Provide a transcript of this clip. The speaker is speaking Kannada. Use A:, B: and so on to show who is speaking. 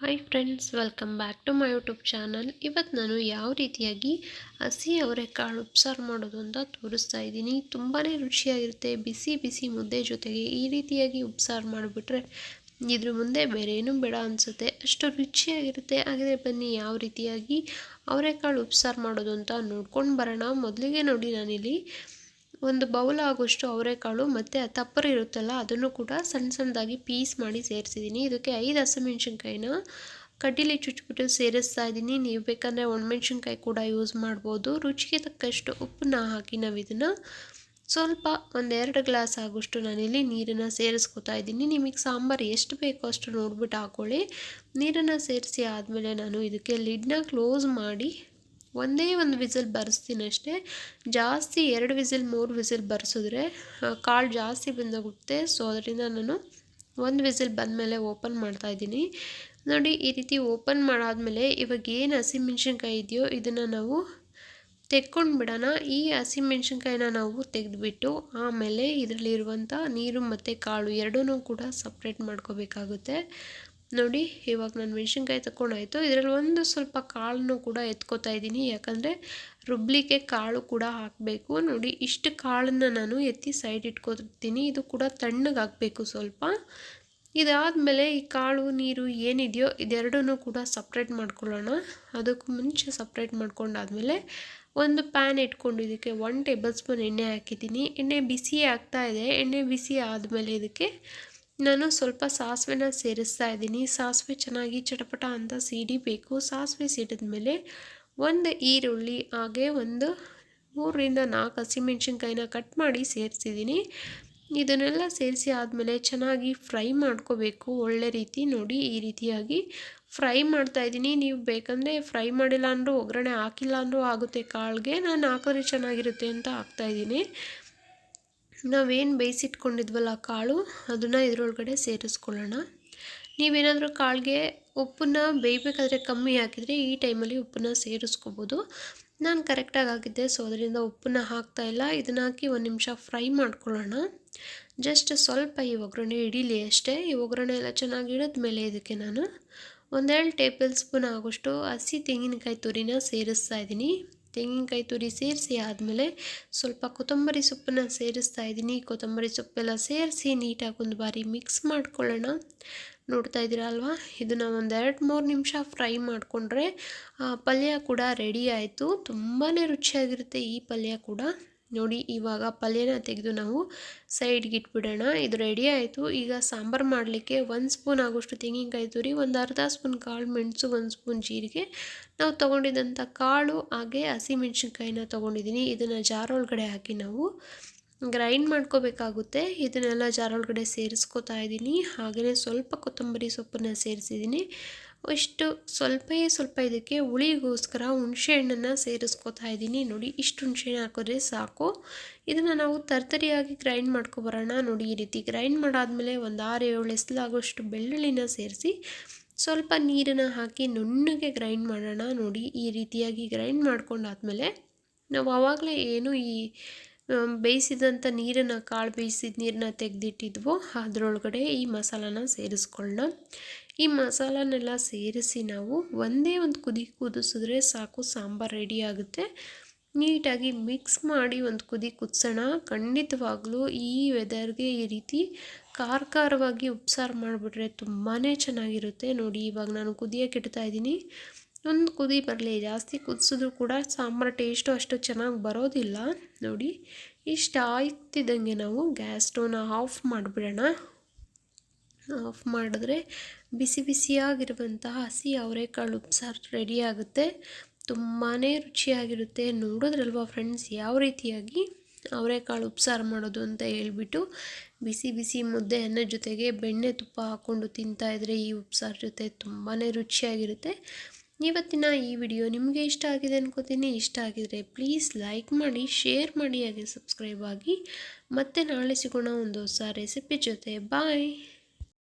A: Hi friends welcome back to my YouTube channel ಇವತ್ತು ನಾನು ಯಾವ ರೀತಿಯಾಗಿ ಹಸಿ ಅವರೆಕಾಳು ಉಪ್ಸಾರು ಮಾಡೋದು ಅಂತ ತೋರಿಸ್ತಾ ಇದ್ದೀನಿ. ತುಂಬಾ ರುಚಿಯಾಗಿರುತ್ತೆ. ಬಿಸಿ ಬಿಸಿ ಮುದ್ದೆ ಜೊತೆಗೆ ಈ ರೀತಿಯಾಗಿ ಉಪ್ಸಾರು ಮಾಡಿಬಿಟ್ರೆ ಇದ್ರ ಮುಂದೆ ಬೇರೆ ಏನೂ ಬೇಡ ಅನಿಸುತ್ತೆ. ಅಷ್ಟು ರುಚಿಯಾಗಿರುತ್ತೆ. ಹಾಗಾದರೆ ಬನ್ನಿ ಯಾವ ರೀತಿಯಾಗಿ ಅವರೆಕಾಳು ಉಪ್ಸಾರು ಮಾಡೋದು ಅಂತ ನೋಡ್ಕೊಂಡು ಬರೋಣ. ಮೊದಲಿಗೆ ನೋಡಿ ನಾನಿಲ್ಲಿ ಒಂದು ಬೌಲ್ ಆಗೋಷ್ಟು ಅವರೆಕಾಳು ಮತ್ತು ತಪ್ಪರು ಇರುತ್ತಲ್ಲ, ಅದನ್ನು ಕೂಡ ಸಣ್ಣ ಸಣ್ಣದಾಗಿ ಪೀಸ್ ಮಾಡಿ ಸೇರಿಸಿದ್ದೀನಿ. ಇದಕ್ಕೆ ಐದು ಹಸಿಮೆಣ್ಸಿನ್ಕಾಯಿನ ಕಡ್ಡಿಲಿ ಚುಚ್ಚಿಬಿಟ್ಟು ಸೇರಿಸ್ತಾ ಇದ್ದೀನಿ. ನೀವು ಬೇಕಂದರೆ ಒಣಮೆಣ್ಸಿನ್ಕಾಯಿ ಕೂಡ ಯೂಸ್ ಮಾಡ್ಬೋದು. ರುಚಿಗೆ ತಕ್ಕಷ್ಟು ಉಪ್ಪನ್ನ ಹಾಕಿ ನಾವು ಇದನ್ನು ಸ್ವಲ್ಪ ಒಂದೆರಡು ಗ್ಲಾಸ್ ಆಗೋಷ್ಟು ನಾನಿಲ್ಲಿ ನೀರನ್ನು ಸೇರಿಸ್ಕೊತಾ ಇದ್ದೀನಿ. ನಿಮಗೆ ಸಾಂಬಾರು ಎಷ್ಟು ಬೇಕೋ ಅಷ್ಟು ನೋಡ್ಬಿಟ್ಟು ಹಾಕ್ಕೊಳ್ಳಿ ನೀರನ್ನು ಸೇರಿಸಿ ಆದಮೇಲೆ ನಾನು ಇದಕ್ಕೆ ಲಿಡ್ನ ಕ್ಲೋಸ್ ಮಾಡಿ ಒಂದೇ ಒಂದು ವಿಸಿಲ್ ಬರೆಸ್ತೀನಿ ಅಷ್ಟೇ. ಜಾಸ್ತಿ ಎರಡು ವಿಸಿಲ್, ಮೂರು ವಿಸಿಲ್ ಬರೆಸಿದ್ರೆ ಕಾಳು ಜಾಸ್ತಿ ಬಂದೋಗುತ್ತೆ. ಸೊ ಅದರಿಂದ ನಾನು ಒಂದು ವಿಸಿಲ್ ಬಂದಮೇಲೆ ಓಪನ್ ಮಾಡ್ತಾಯಿದ್ದೀನಿ ನೋಡಿ, ಈ ರೀತಿ ಓಪನ್ ಮಾಡಾದಮೇಲೆ ಇವಾಗ ಏನು ಹಸಿಮೆಣ್ಸಿನ್ಕಾಯಿ ಇದೆಯೋ ಇದನ್ನು ನಾವು ತೆಕ್ಕೊಂಡು ಬಿಡೋಣ. ಈ ಹಸಿಮೆಣ್ಸಿನ್ಕಾಯಿನ ನಾವು ತೆಗೆದುಬಿಟ್ಟು ಆಮೇಲೆ ಇದರಲ್ಲಿರುವಂಥ ನೀರು ಮತ್ತು ಕಾಳು ಎರಡೂ ಕೂಡ ಸಪ್ರೇಟ್ ಮಾಡ್ಕೋಬೇಕಾಗುತ್ತೆ. ನೋಡಿ, ಇವಾಗ ನಾನು ಮೆಣಸಿನ್ಕಾಯಿ ತಗೊಂಡಾಯಿತು ಇದರಲ್ಲಿ ಒಂದು ಸ್ವಲ್ಪ ಕಾಳನ್ನು ಕೂಡ ಎತ್ಕೋತಾ ಇದ್ದೀನಿ. ಯಾಕಂದರೆ ರುಬ್ಲಿಕ್ಕೆ ಕಾಳು ಕೂಡ ಹಾಕಬೇಕು. ನೋಡಿ, ಇಷ್ಟು ಕಾಳನ್ನು ನಾನು ಎತ್ತಿ ಸೈಡ್ ಇಟ್ಕೊತಿರ್ತೀನಿ. ಇದು ಕೂಡ ತಣ್ಣಗೆ ಹಾಕಬೇಕು ಸ್ವಲ್ಪ. ಇದಾದಮೇಲೆ ಈ ಕಾಳು, ನೀರು ಏನಿದೆಯೋ ಇದೆರಡೂ ಕೂಡ ಸಪ್ರೇಟ್ ಮಾಡ್ಕೊಳ್ಳೋಣ. ಅದಕ್ಕೂ ಮುಂಚೆ ಸಪ್ರೇಟ್ ಮಾಡ್ಕೊಂಡಾದಮೇಲೆ ಒಂದು ಪ್ಯಾನ್ ಇಟ್ಕೊಂಡು ಇದಕ್ಕೆ ಒನ್ ಟೇಬಲ್ ಸ್ಪೂನ್ ಎಣ್ಣೆ ಹಾಕಿದ್ದೀನಿ. ಎಣ್ಣೆ ಬಿಸಿ ಆಗ್ತಾ ಇದೆ. ಎಣ್ಣೆ ಬಿಸಿ ಆದಮೇಲೆ ಇದಕ್ಕೆ ನಾನು ಸ್ವಲ್ಪ ಸಾಸಿವೆನ ಸೇರಿಸ್ತಾ ಇದ್ದೀನಿ. ಸಾಸಿವೆ ಚೆನ್ನಾಗಿ ಚಟಪಟ ಅಂತ ಸಿಡಿಬೇಕು. ಸಾಸಿವೆ ಸಿಡಿದ ಮೇಲೆ ಒಂದು ಈರುಳ್ಳಿ, ಹಾಗೆ ಒಂದು ಮೂರರಿಂದ ನಾಲ್ಕು ಹಸಿಮೆಣ್ಸಿನ್ಕಾಯಿನ ಕಟ್ ಮಾಡಿ ಸೇರಿಸಿದ್ದೀನಿ. ಇದನ್ನೆಲ್ಲ ಸೇರಿಸಿ ಆದಮೇಲೆ ಚೆನ್ನಾಗಿ ಫ್ರೈ ಮಾಡ್ಕೋಬೇಕು. ಒಳ್ಳೆ ರೀತಿ ನೋಡಿ, ಈ ರೀತಿಯಾಗಿ ಫ್ರೈ ಮಾಡ್ತಾ ಇದ್ದೀನಿ. ನೀವು ಬೇಕಂದರೆ ಫ್ರೈ ಮಾಡಿಲ್ಲ ಅಂದರೂ, ಒಗ್ಗರಣೆ ಹಾಕಿಲ್ಲ ಅಂದರೂ ಆಗುತ್ತೆ. ಕಾಳಿಗೆ ನಾನು ಹಾಕಿದ್ರೆ ಚೆನ್ನಾಗಿರುತ್ತೆ ಅಂತ ಹಾಕ್ತಾಯಿದ್ದೀನಿ ನಾವೇನು ಬೇಯಿಸಿಟ್ಕೊಂಡಿದ್ವಲ್ಲ ಕಾಳು, ಅದನ್ನು ಇದರೊಳಗಡೆ ಸೇರಿಸ್ಕೊಳ್ಳೋಣ. ನೀವೇನಾದರೂ ಕಾಳಿಗೆ ಉಪ್ಪನ್ನ ಬೇಯಬೇಕಾದ್ರೆ ಕಮ್ಮಿ ಹಾಕಿದರೆ ಈ ಟೈಮಲ್ಲಿ ಉಪ್ಪನ್ನ ಸೇರಿಸ್ಕೋಬೋದು. ನಾನು ಕರೆಕ್ಟಾಗಿ ಹಾಕಿದ್ದೆ, ಸೊ ಅದರಿಂದ ಉಪ್ಪನ್ನ ಹಾಕ್ತಾಯಿಲ್ಲ ಇದನ್ನು ಹಾಕಿ ಒಂದು ನಿಮಿಷ ಫ್ರೈ ಮಾಡ್ಕೊಳ್ಳೋಣ. ಜಸ್ಟ್ ಸ್ವಲ್ಪ ಈ ಒಗ್ಗರಣೆ ಹಿಡೀಲಿ ಅಷ್ಟೇ. ಈ ಒಗ್ಗರಣೆ ಎಲ್ಲ ಚೆನ್ನಾಗಿ ಇಡಿದ ಮೇಲೆ ಇದಕ್ಕೆ ನಾನು ಒಂದೆರಡು ಟೇಬಲ್ ಸ್ಪೂನ್ ಆಗೋಷ್ಟು ಹಸಿ ತೆಂಗಿನಕಾಯಿ ತುರಿನ ಸೇರಿಸ್ತಾ ಇದ್ದೀನಿ. ತೆಂಗಿನಕಾಯಿ ತುರಿ ಸೇರಿಸಿ ಆದಮೇಲೆ ಸ್ವಲ್ಪ ಕೊತ್ತಂಬರಿ ಸೊಪ್ಪನ್ನು ಸೇರಿಸ್ತಾ ಇದ್ದೀನಿ. ಕೊತ್ತಂಬರಿ ಸೊಪ್ಪೆಲ್ಲ ಸೇರಿಸಿ ನೀಟಾಗಿ ಒಂದು ಬಾರಿ ಮಿಕ್ಸ್ ಮಾಡ್ಕೊಳ್ಳೋಣ. ನೋಡ್ತಾ ಇದ್ದೀರಾ ಅಲ್ವಾ? ಇದನ್ನು ಎರಡು ಮೂರು ನಿಮಿಷ ಫ್ರೈ ಮಾಡಿಕೊಂಡ್ರೆ ಪಲ್ಯ ಕೂಡ ರೆಡಿ ಆಯಿತು. ತುಂಬಾ ರುಚಿಯಾಗಿರುತ್ತೆ ಈ ಪಲ್ಯ ಕೂಡ. ನೋಡಿ, ಇವಾಗ ಪಲ್ಯನ ತೆಗೆದು ನಾವು ಸೈಡ್ಗೆ ಇಟ್ಬಿಡೋಣ. ಇದು ರೆಡಿ ಆಯಿತು. ಈಗ ಸಾಂಬಾರು ಮಾಡಲಿಕ್ಕೆ ಒಂದು ಸ್ಪೂನ್ ಆಗೋಷ್ಟು ತೆಂಗಿನಕಾಯಿ ತುರಿ, ಒಂದು ಅರ್ಧ ಸ್ಪೂನ್ ಕಾಳು ಮೆಣಸು, ಒಂದು ಸ್ಪೂನ್ ಜೀರಿಗೆ. ನಾವು ತೊಗೊಂಡಿದ್ದಂಥ ಕಾಳು ಹಾಗೆ ಹಸಿಮೆಣ್ಸಿನ್ಕಾಯಿನ ತೊಗೊಂಡಿದ್ದೀನಿ ಇದನ್ನು ಒಳಗಡೆ ಹಾಕಿ ನಾವು ಗ್ರೈಂಡ್ ಮಾಡ್ಕೋಬೇಕಾಗುತ್ತೆ. ಇದನ್ನೆಲ್ಲ ಜಾರೊಳಗಡೆ ಸೇರಿಸ್ಕೋತಾ ಇದ್ದೀನಿ ಹಾಗೆಯೇ ಸ್ವಲ್ಪ ಕೊತ್ತಂಬರಿ ಸೊಪ್ಪನ್ನು ಸೇರಿಸಿದ್ದೀನಿ ಇಷ್ಟು ಸ್ವಲ್ಪೇ ಸ್ವಲ್ಪ ಇದಕ್ಕೆ ಹುಳಿಗೋಸ್ಕರ ಹುಣಸೆ ಹಣ್ಣನ್ನು ಸೇರಿಸ್ಕೋತಾ ಇದ್ದೀನಿ. ನೋಡಿ, ಇಷ್ಟು ಹುಣಸೆಹಣ್ಣು ಹಾಕಿದ್ರೆ ಸಾಕು. ಇದನ್ನು ನಾವು ತರ್ತರಿಯಾಗಿ ಗ್ರೈಂಡ್ ಮಾಡ್ಕೊಬರೋಣ ನೋಡಿ, ಈ ರೀತಿ ಗ್ರೈಂಡ್ ಮಾಡಾದಮೇಲೆ ಒಂದು ಆರು ಏಳು ಎಸಲಾಗುವಷ್ಟು ಬೆಳ್ಳುಳ್ಳಿನ ಸೇರಿಸಿ ಸ್ವಲ್ಪ ನೀರನ್ನು ಹಾಕಿ ನುಣ್ಣಗೆ ಗ್ರೈಂಡ್ ಮಾಡೋಣ. ನೋಡಿ, ಈ ರೀತಿಯಾಗಿ ಗ್ರೈಂಡ್ ಮಾಡ್ಕೊಂಡಾದ್ಮೇಲೆ ನಾವು ಆವಾಗಲೇ ಏನು ಈ ಬೇಯಿಸಿದಂಥ ನೀರನ್ನು ಕಾಳು ಬೇಯಿಸಿದ ನೀರನ್ನ ತೆಗೆದಿಟ್ಟಿದ್ವು. ಅದರೊಳಗಡೆ ಈ ಮಸಾಲಾನ ಸೇರಿಸ್ಕೊಳ್ಳೋಣ. ಈ ಮಸಾಲನೆಲ್ಲ ಸೇರಿಸಿ ನಾವು ಒಂದೇ ಒಂದು ಕುದಿ ಕುದಿಸಿದ್ರೆ ಸಾಕು, ಸಾಂಬಾರು ರೆಡಿ ಆಗುತ್ತೆ. ನೀಟಾಗಿ ಮಿಕ್ಸ್ ಮಾಡಿ ಒಂದು ಕುದಿ ಕುದಿಸೋಣ. ಖಂಡಿತವಾಗ್ಲೂ ಈ ವೆದರ್ಗೆ ಈ ರೀತಿ ಖಾರ ಖಾರವಾಗಿ ಉಪ್ಸಾರು ಮಾಡಿಬಿಟ್ರೆ ತುಂಬಾ ಚೆನ್ನಾಗಿರುತ್ತೆ. ನೋಡಿ, ಇವಾಗ ನಾನು ಕುದಿಯೋಕೆ ಇಡ್ತಾ ಇದ್ದೀನಿ. ಒಂದು ಕುದಿ ಬರಲಿ, ಜಾಸ್ತಿ ಕುದಿಸಿದ್ರು ಕೂಡ ಸಾಂಬಾರು ಟೇಸ್ಟು ಅಷ್ಟು ಚೆನ್ನಾಗಿ ಬರೋದಿಲ್ಲ. ನೋಡಿ, ಇಷ್ಟು ಆಯ್ತಿದ್ದಂಗೆ ನಾವು ಗ್ಯಾಸ್ ಸ್ಟೋವ್ನ ಆಫ್ ಮಾಡಿಬಿಡೋಣ. ಆಫ್ ಮಾಡಿದ್ರೆ ಬಿಸಿ ಬಿಸಿಯಾಗಿರುವಂತಹ ಹಸಿ ಅವರೆಕಾಳು ಉಪ್ಸಾರು ರೆಡಿ ಆಗುತ್ತೆ. ತುಂಬಾ ರುಚಿಯಾಗಿರುತ್ತೆ. ನೋಡಿದ್ರಲ್ವ ಫ್ರೆಂಡ್ಸ್ ಯಾವ ರೀತಿಯಾಗಿ ಅವರೆಕಾಳು ಉಪ್ಸಾರು ಮಾಡೋದು ಅಂತ ಹೇಳ್ಬಿಟ್ಟು ಬಿಸಿ ಬಿಸಿ ಮುದ್ದೆ ಅನ್ನ ಜೊತೆಗೆ ಬೆಣ್ಣೆ ತುಪ್ಪ ಹಾಕ್ಕೊಂಡು ತಿಂತಾಯಿದ್ರೆ ಈ ಉಪ್ಸಾರು ಜೊತೆ ತುಂಬಾ ರುಚಿಯಾಗಿರುತ್ತೆ. ಇವತ್ತಿನ ಈ ವಿಡಿಯೋ ನಿಮಗೆ ಇಷ್ಟ ಆಗಿದೆ ಅನ್ಕೋತೀನಿ. ಇಷ್ಟ ಆಗಿದರೆ ಪ್ಲೀಸ್ ಲೈಕ್ ಮಾಡಿ, ಶೇರ್ ಮಾಡಿ, ಹಾಗೆ ಸಬ್ಸ್ಕ್ರೈಬ್ ಆಗಿ. ಮತ್ತೆ ನಾಳೆ ಸಿಗೋಣ ಒಂದು ಹೊಸ ರೆಸಿಪಿ ಜೊತೆ. ಬಾಯ್.